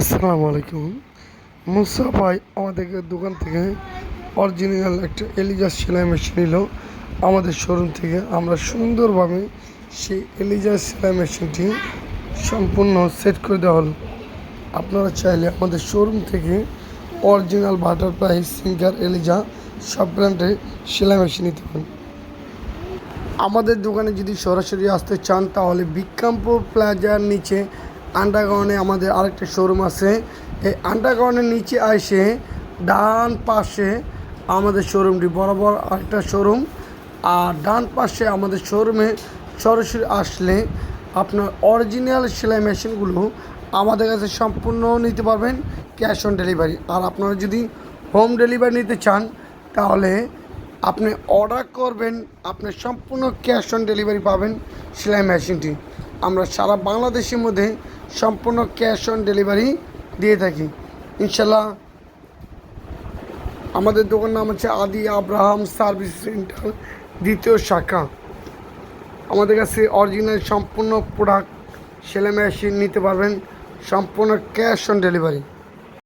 আসসালামু আলাইকুম। মুসা ভাই আমাদের দোকান থেকে অরিজিনাল একটা এলিজাস সেলাই মেশিন নিল আমাদের শোরুম থেকে। আমরা সুন্দরভাবে সেই এলিজাস সেলাই মেশিনটি সম্পূর্ণ সেট করে দেওয়া হলো। আপনারা চাইলে আমাদের শোরুম থেকে অরিজিনাল বাটারফ্লাই সিঙ্গার এলিজা সব ব্র্যান্ডের সেলাই মেশিন নিতে পারেন। আমাদের দোকানে যদি সরাসরি আসতে চান তাহলে বিক্রমপুর প্লাজার নিচে আন্ডারগ্রাউন্ডে আমাদের আরেকটা শোরুম আছে। এই আন্ডারগ্রাউন্ডের নিচে আসে ডান পাশে আমাদের শোরুমটি বরাবর আরেকটা শোরুম আর ডান পাশে আমাদের শোরুমে সরাসরি আসলে আপনার অরিজিনাল সেলাই মেশিনগুলো আমাদের কাছে সম্পূর্ণ নিতে পারবেন ক্যাশ অন ডেলিভারি আর আপনারা যদি হোম ডেলিভারি নিতে চান, তাহলে আপনি অর্ডার করবেন, আপনি সম্পূর্ণ ক্যাশ অন ডেলিভারি পাবেন সেলাই মেশিনটি আমরা সারা বাংলাদেশের মধ্যে সম্পূর্ণ ক্যাশ অন ডেলিভারি দিয়ে থাকি। ইনশাল্লাহ আমাদের দোকান নাম হচ্ছে আদি আব্রাহাম সার্ভিস সেন্টার, দ্বিতীয় শাখা। আমাদের কাছে অরিজিনাল সম্পূর্ণ প্রোডাক্ট সেলাই মেশিন নিতে পারবেন, সম্পূর্ণ ক্যাশ অন ডেলিভারি।